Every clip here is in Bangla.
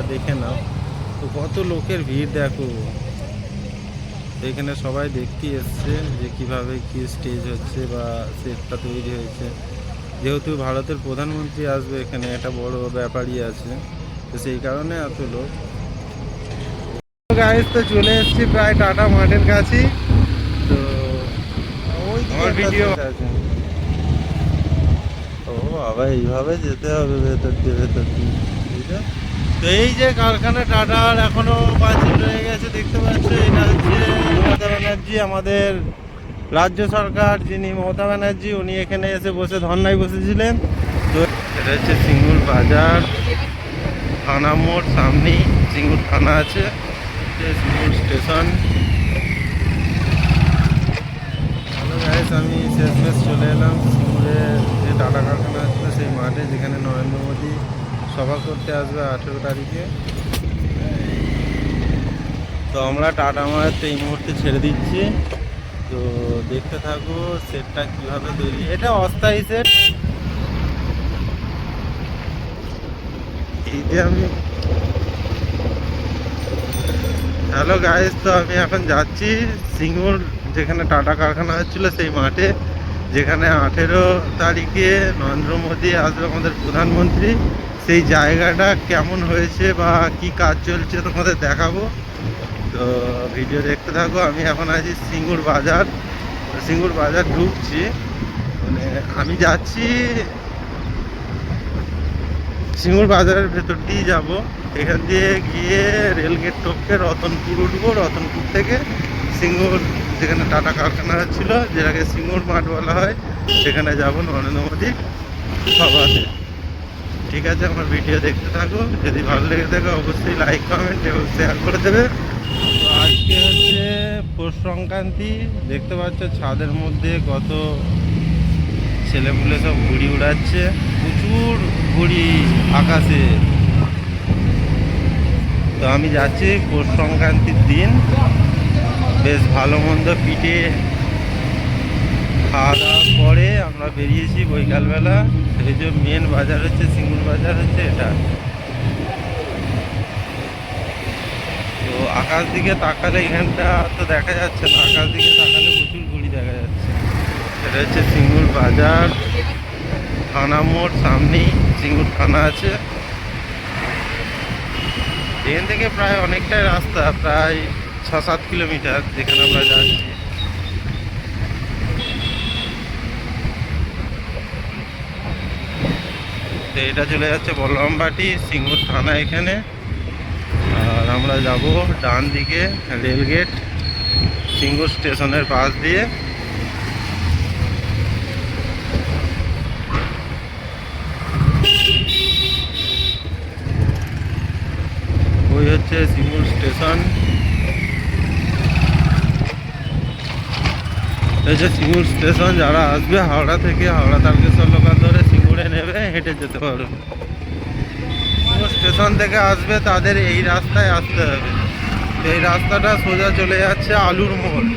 তোমরা দেখে নাও। তো কত লোকের ভিড় দেখো। এখানে সবাই দেখতে এসছে যে কীভাবে কি স্টেজ হচ্ছে বা সেটটা তৈরি হয়েছে। যেহেতু ভারতের প্রধানমন্ত্রী আসবে এখানে একটা বড় ব্যাপারই আছে। তো সেই কারণে এত লোক। গাইজ তো চলে এসেছি প্রায় টাটা মাঠের কাছেই তো আমার ভিডিও আছে। ও বাবা এইভাবে যেতে হবে ভেতর দিয়ে ভেতর দিয়ে। বুঝলে? তো এই যে কারখানা টাটার এখনও পাঁচিল রয়ে গেছে, দেখতে পাচ্ছ, এটা হচ্ছে মমতা ব্যানার্জি, আমাদের রাজ্য সরকার, যিনি মমতা ব্যানার্জি, উনি এখানে এসে বসে ধর্নায় বসেছিলেন। তো এটা হচ্ছে সিঙ্গুর বাজার, থানা মোড়, সামনেই সিঙ্গুর থানা আছে সিঙ্গুর স্টেশন। আমি শেষমেশ চলে এলাম সিঙ্গুরে যে টাটা কারখানা আছে, সেই মাঠে যেখানে নরেন্দ্র মোদী সভা করতে আসবে আঠেরো তারিখে। তো আমরা টাটা মাঠ এই মুহূর্তে ছেড়ে দিচ্ছি। তো দেখতে থাকো সেটটা কীভাবে তৈরি। এটা অস্থায়ী সেট। এই যে আমি হ্যালো গাইস তো আমি এখন যাচ্ছি সিঙ্গুর, যেখানে টাটা কারখানা হচ্ছিল সেই মাঠে, যেখানে আঠেরো তারিখে নরেন্দ্র মোদী আসবে আমাদের প্রধানমন্ত্রী। সেই জায়গাটা কেমন হয়েছে বা কি কাজ চলছে তোমাদের দেখাবো। তো ভিডিও দেখতে থাকো, আমি এখন আছি সিঙ্গুর বাজার। সিঙ্গুর বাজার ঢুকছি। মানে আমি যাচ্ছি সিঙ্গুর বাজারের ভেতর দিয়ে যাব। এখান দিয়ে গিয়ে রেলগেট টপকে রতনপুর উঠবো। রতনপুর থেকে সিঙ্গুর, যেখানে টাটা কারখানা ছিল, যেটাকে সিঙ্গুর মাঠ বলা হয়, সেখানে যাব নরেন্দ্র মোদী সভাতে ঠিক আছে, আমার ভিডিও দেখতে থাকো। যদি ভালো লেগে থাকে, অবশ্যই লাইক কমেন্ট এবং শেয়ার করে দেবে। তো আজকে হচ্ছে পৌষ সংক্রান্তি। দেখতে পাচ্ছ, ছাদের মধ্যে কত ছেলেপুলে সব ঘুড়ি উড়াচ্ছে। প্রচুর ঘুড়ি আকাশে। তো আমি যাচ্ছি পৌষ সংক্রান্তির দিন। বেশ ভালো মন্দ পিঠে খাওয়া দাওয়ার পরে আমরা বেরিয়েছি বৈকালবেলা। এই যে মেন বাজার হচ্ছে, সিঙ্গুর বাজার হচ্ছে এটা। তো আকাশ দিকে তাকালে এখানটা তো দেখা যাচ্ছে না, আকাশ দিকে তাকালে প্রচুর ঘুড়ি দেখা যাচ্ছে। এটা হচ্ছে সিঙ্গুর বাজার। থানা মোড় সামনেই সিঙ্গুর থানা আছে। এখান থেকে প্রায় অনেকটাই রাস্তা, প্রায় ছ সাত কিলোমিটার যেখানে আমরা যাচ্ছি। তো এটা চলে যাচ্ছে বলরামবাটি সিঙ্গুর থানা এখানে। আর আমরা যাব ডান দিকে রেলগেট, সিঙ্গুর স্টেশনের পাশ দিয়ে। ওই হচ্ছে সিঙ্গুর স্টেশন। যে সিঙ্গুর স্টেশন, যারা আসবে, হাওড়া থেকে হাওড়া তারকেশ্বর লোকাল ধরে সিঙ্গুরে নেবে, হেঁটে যেতে পারবে। স্টেশন থেকে আসবে, তাদের এই রাস্তায় আসতে হবে। এই রাস্তাটা সোজা চলে যাচ্ছে আলুর মোড়।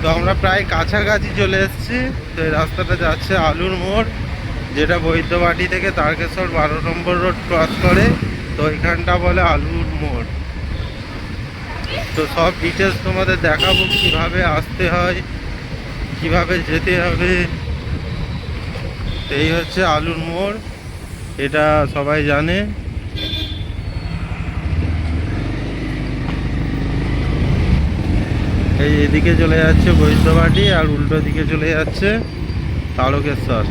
তো আমরা প্রায় কাছাকাছি চলে এসেছি। তো এই রাস্তাটা যাচ্ছে আলুর মোড়, যেটা বৈদ্যবাটি থেকে তারকেশ্বর বারো নম্বর রোড ক্রস করে, তো ওইখানটা বলে আলুর মোড়। তো সব ডিটেলস তোমাদের দেখাবো, কীভাবে আসতে হয়, কীভাবে যেতে হবে। এই হচ্ছে আলুর মোড়, এটা সবাই জানে। এই এদিকে চলে যাচ্ছে বৈদ্যবাটি আর উল্টো দিকে চলে যাচ্ছে তারকেশ্বর।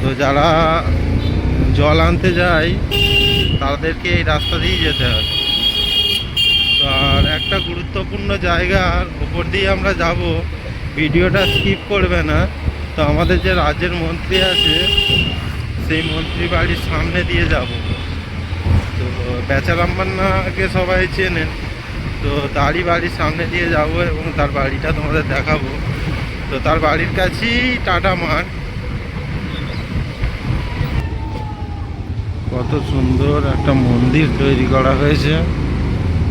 তো যারা জল আনতে যায়, তাদেরকে এই রাস্তা দিয়েই যেতে হয়। একটা গুরুত্বপূর্ণ জায়গার উপর দিয়ে আমরা যাব। ভিডিওটা স্কিপ করবে না। তো আমাদের যে রাজ্যের মন্ত্রী আছে, সেই মন্ত্রী বাড়ির সামনে দিয়ে যাব। তো বেচারাম্বান্নাকে সবাই চেনেন তো তারই বাড়ির সামনে দিয়ে যাব এবং তার বাড়িটা তোমাদের দেখাবো। তো তার বাড়ির কাছেই টাটা মাঠ। কত সুন্দর একটা মন্দির তৈরি করা হয়েছে।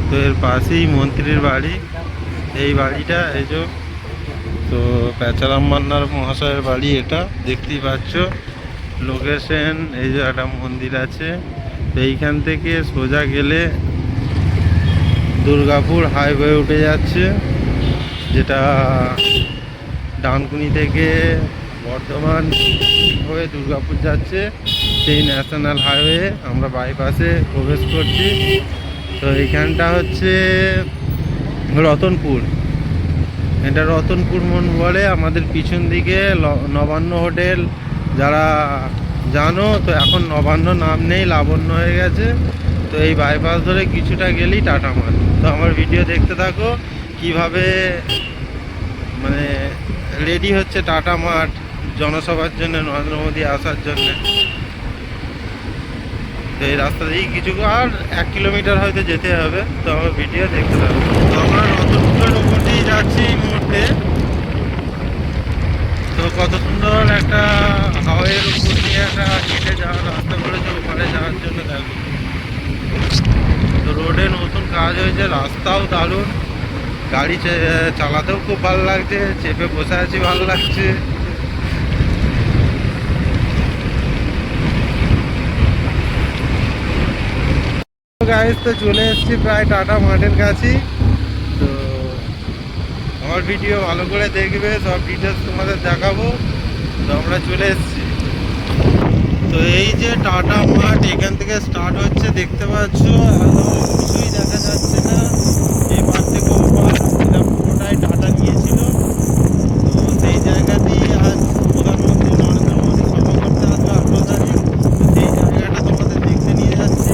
তো এর পাশেই মন্ত্রীর বাড়ি। এই বাড়িটা এই যে, তো প্যাচারাম মান্নার মহাশয়ের বাড়ি এটা, দেখতেই পাচ্ছ। লোকেশন এই যে একটা মন্দির আছে। তো এইখান থেকে সোজা গেলে দুর্গাপুর হাইওয়ে উঠে যাচ্ছে, যেটা ডানকুনি থেকে বর্ধমান হয়ে দুর্গাপুর যাচ্ছে। সেই ন্যাশনাল হাইওয়ে, আমরা বাইপাসে প্রবেশ করছি। তো এইখানটা হচ্ছে রতনপুর। এটা রতনপুর মন বলে আমাদের পিছন দিকে নবান্ন হোটেল। যারা জানো, তো এখন নবান্ন নাম নেই, লাবণ্য হয়ে গেছে। তো এই বাইপাস ধরে কিছুটা গেলেই টাটা মার তো আমার ভিডিও দেখতে থাকো, কীভাবে মানে রেডি হচ্ছে টাটা মাঠ জনসভার জন্য, নরেন্দ্র মোদী আসার জন্য। তো এই রাস্তা দিয়েই কিছু আর এক কিলোমিটার হয়তো যেতে হবে, তো আমার ভিডিও দেখতে থাকো তো আমরা রতনপুরের উপর দিয়ে যাচ্ছি এই মুহূর্তে। তো কত সুন্দর একটা হাওয়াইয়ের উপর দিয়ে একটা হেঁটে যাওয়ার রাস্তা করেছে ওখানে যাওয়ার জন্য দেখো। তো রোডে নতুন কাজ হয়েছে, রাস্তাও দারুণ। গাড়ি চালাতেও খুব ভালো লাগছে, চেপে বসে আছি, ভালো লাগছে। গাইজ তো চলে এসেছি প্রায় টাটা মাঠের কাছেই। তো আমার ভিডিও ভালো করে দেখবে, সব ডিটেলস তোমাদের দেখাবো। তো আমরা চলে এসেছি। তো এই যে টাটা মাঠ এখান থেকে স্টার্ট হচ্ছে, দেখতে পাচ্ছ? এত কিছুই দেখা যাচ্ছে না এই পার থেকে ও পার এটা পুরোটাই টাটা নিয়েছিল তো সেই জায়গাতেই আজ প্রধানমন্ত্রী নরেন্দ্র মোদী সভা করতে আসবে আঠারো তারিখ তো সেই জায়গাটা তোমাদের দেখতে নিয়ে যাচ্ছি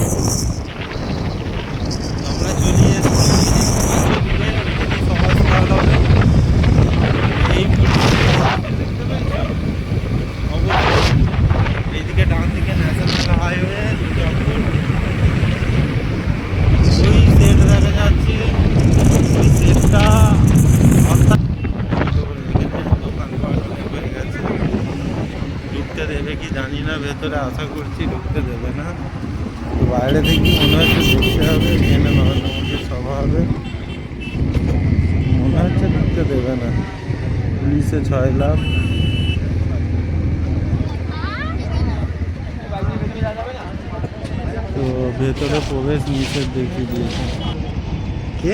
তো আমরা চলে এসেছি দেখতে পাচ্ছ দূরে এখানে সভা start হবে এই দেখতে পাচ্ছ অবশ্যই এইদিকে ডান দিকে ন্যাশনাল হাইওয়ে দুর্গাপুর ওই সেট দেখা যাচ্ছে ওই সেটটা অর্থাৎ দোকানপাট অনেক হয়ে গেছে ঢুকতে দেবে কি জানি না ভেতরে আশা করছি ঢুকতে দেবে না তো বাইরে থেকে মনে হচ্ছে দেখতে হবে এখানে নরেন্দ্র মোদীর সভা হবে মনে হচ্ছে ঢুকতে দেবে না পুলিশে ছয় লাখ। তো ভেতরে প্রবেশ নিষেধ দেখিয়ে দিয়েছে। কে?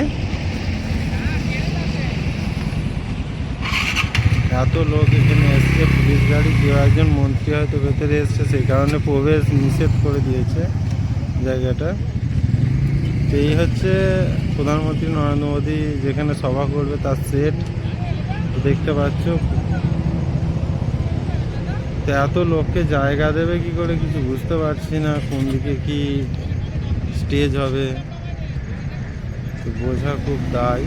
এত লোক এখানে এসছে, পুলিশ গাড়ি, কেউ একজন মন্ত্রী হয়তো ভেতরে এসছে, সেই কারণে প্রবেশ নিষেধ করে দিয়েছে জায়গাটা। এই হচ্ছে প্রধানমন্ত্রী নরেন্দ্র মোদী যেখানে সভা করবে, তার সেট দেখতে পাচ্ছ? তো এত লোককে জায়গা দেবে কি করে কিছু বুঝতে পারছি না, কোন দিকে কি স্টেজ হবে। তো বোঝা খুব দায়।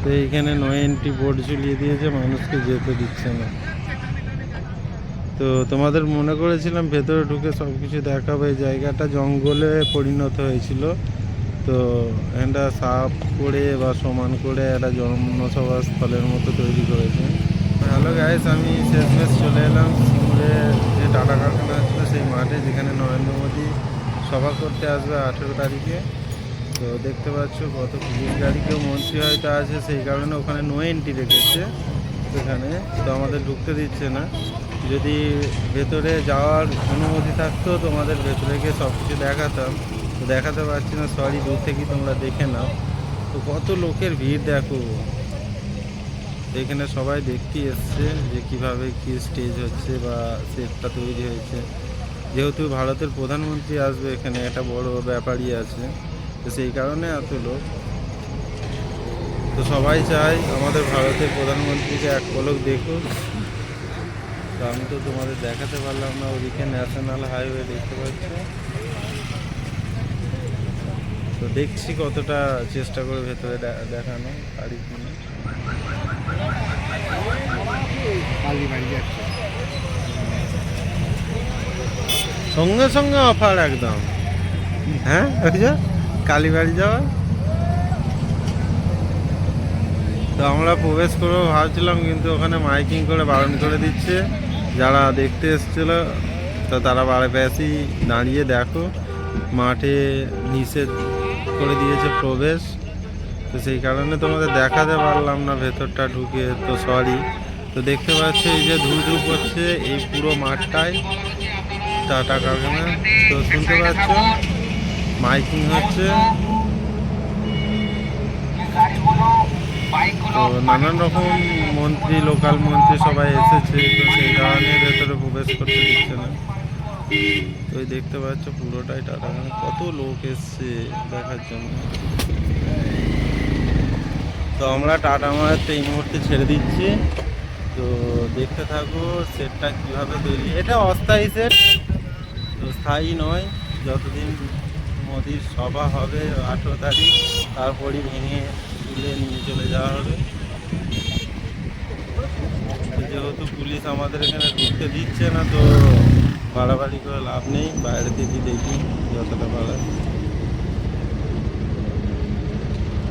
তো এইখানে নো এন্ট্রি বোর্ড ঝুলিয়ে দিয়েছে, মানুষকে যেতে দিচ্ছে না। তো তোমাদের মনে করেছিলাম ভেতরে ঢুকে সব কিছু দেখাবে জায়গাটা জঙ্গলে পরিণত হয়েছিল। তো এটা সাফ করে বা সমান করে একটা জনসভা স্থলের মতো তৈরি করেছে। হ্যালো গাইস আমি শেষমেশ চলে এলাম সিঙ্গুরে যে টাটা কারখানা আসবে সেই মাঠে, যেখানে নরেন্দ্র মোদী সভা করতে আসবে আঠেরো তারিখে। তো দেখতে পাচ্ছ কত পুলিশ গাড়ি, কেউ মন্ত্রী হয়তো আছে, সেই কারণে ওখানে নো এন্ট্রি রেখেছে সেখানে তো আমাদের ঢুকতে দিচ্ছে না। যদি ভেতরে যাওয়ার অনুমতি থাকতো, তোমাদের ভেতরে গিয়ে সব কিছু দেখাতাম। তো দেখাতে পারছি না সরি দূর থেকেই তোমরা দেখে নাও। তো কত লোকের ভিড় দেখো। এখানে সবাই দেখতে এসছে যে কীভাবে কি স্টেজ হচ্ছে বা সেটটা তৈরি হয়েছে। যেহেতু ভারতের প্রধানমন্ত্রী আসবে এখানে, একটা বড় ব্যাপারই আছে। তো সেই কারণে এত লোক। তো সবাই চায় আমাদের ভারতের প্রধানমন্ত্রীকে এক পলক দেখুক। তো আমি তো তোমাদের দেখাতে পারলাম না, ওদিকে ন্যাশনাল হাইওয়ে দেখতে পাচ্ছ। তো দেখছি কতটা চেষ্টা করে ভেতরে দেখানো কিনে সঙ্গে সঙ্গে অফার একদম। হ্যাঁ কালীবাড়ি যাওয়া? তো আমরা প্রবেশ করব ভাবছিলাম কিন্তু ওখানে মাইকিং করে বারণ করে দিচ্ছে। যারা দেখতে এসেছিল তো তারা বাড়ি বেশি দাঁড়িয়ে দেখো মাঠে নিষেধ করে দিয়েছে প্রবেশ। তো সেই কারণে তোমাদের দেখাতে পারলাম না, ভেতরটা ঢুকে তো সরি তো দেখতে পাচ্ছ এই যে ধূপ হচ্ছে এই পুরো মাঠটায়। টাটা কারখানা তো শুনতে পাচ্ছ? মাইকিং হচ্ছে। তো নানান রকম মন্ত্রী লোকাল মন্ত্রী সবাই এসেছে, তো সেই কারণে ভেতরে প্রবেশ করতে দিচ্ছে না। তো দেখতে পাচ্ছ পুরোটাই টাটা। কত লোক এসছে দেখার জন্য। তো আমরা টাটা মারাতে এই মুহূর্তে ছেড়ে দিচ্ছি। তো দেখতে থাকো সেটটা কীভাবে তৈরি। এটা অস্থায়ী সেট, তো স্থায়ী নয়। যতদিন মোদির সভা হবে আঠেরো তারিখ তারপরই ভেঙে তুলে নিয়ে চলে যাওয়া হবে। যেহেতু পুলিশ আমাদের এখানে ঢুকতে দিচ্ছে না, তো বাড়াবাড়ি করে লাভ নেই, বাইরে থেকে দেখি যতটা পারা।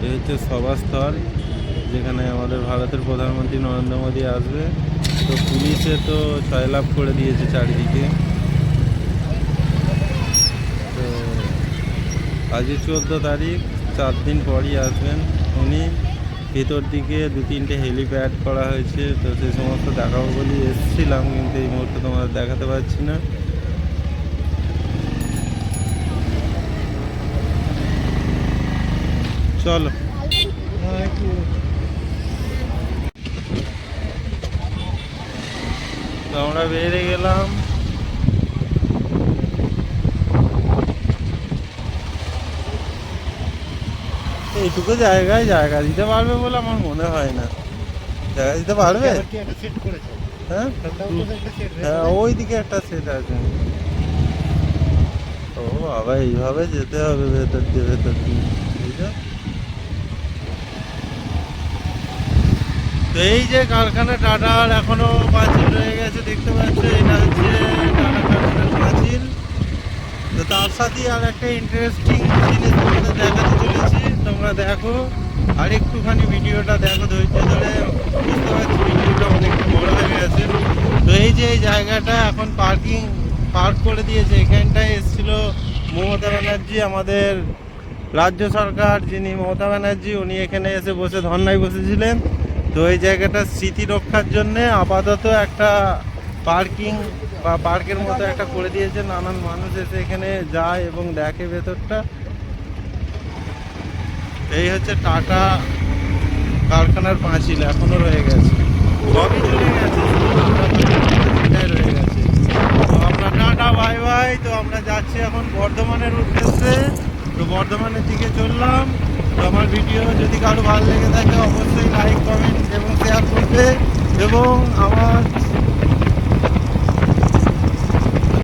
এই হচ্ছে সভাস্থল, যেখানে আমাদের ভারতের প্রধানমন্ত্রী নরেন্দ্র মোদী আসবে। তো পুলিশে তো লাভ করে দিয়েছে চারিদিকে। তো আজকে চোদ্দ তারিখ, চার দিন পরই আসবেন উনি। ভেতর দিকে দু তিনটে হেলিপ্যাড করা হয়েছে, তো সেই সমস্ত দেখাবো বলে এসেছিলাম, কিন্তু এই মুহূর্তে তোমাদের দেখাতে পারছি না। চলো। তো আমরা বেরিয়ে গেলাম। এইটুকু জায়গায় জায়গা দিতে পারবে বলে আমার মনে হয় না। জায়গা দিতে পারবে? হ্যাঁ? হ্যাঁ ওই দিকে একটা সেট আছে। ও বাবা এইভাবে যেতে হবে ভেতর দিয়ে ভেতর দিয়ে। তো। এই যে কারখানা টাটার এখনও পাঁচিল রয়ে গেছে দেখতে পাচ্ছ এটা হচ্ছে টাটা কারখানার পাঁচিল। তো তার সাথে আর একটা ইন্টারেস্টিং জিনিস দেখাতে চলেছি। তোমরা দেখো। আর একটুখানি ভিডিওটা দেখো ধৈর্য ধরে। বুঝতে পারছি ভিডিওটা অনেকটা বড় হয়ে গেছে। তো এই যে এই জায়গাটা এখন পার্কিং পার্ক করে দিয়েছে। এখানটায় এসেছিল মমতা ব্যানার্জি, আমাদের রাজ্য সরকার যিনি মমতা ব্যানার্জি, উনি এখানে এসে বসে ধর্নায় বসেছিলেন। তো এই জায়গাটা স্মৃতি রক্ষার জন্য আপাতত একটা পার্কিং বা পার্কের মতো একটা করে দিয়েছে। নানান মানুষ এসে এখানে যায় এবং দেখে ভেতরটা। এই হচ্ছে টাটা কারখানার পাঁচিল এখনও রয়ে গেছে। সবই চলে গেছে। রয়ে গেছে। তো আমরা টাটা বাই বাই। তো আমরা যাচ্ছি এখন বর্ধমানের উদ্দেশ্যে। তো বর্ধমানের দিকে চললাম। তো আমার ভিডিও যদি কারও ভালো লেগে থাকে অবশ্যই লাইক কমেন্ট এবং শেয়ার করবে। এবং আমার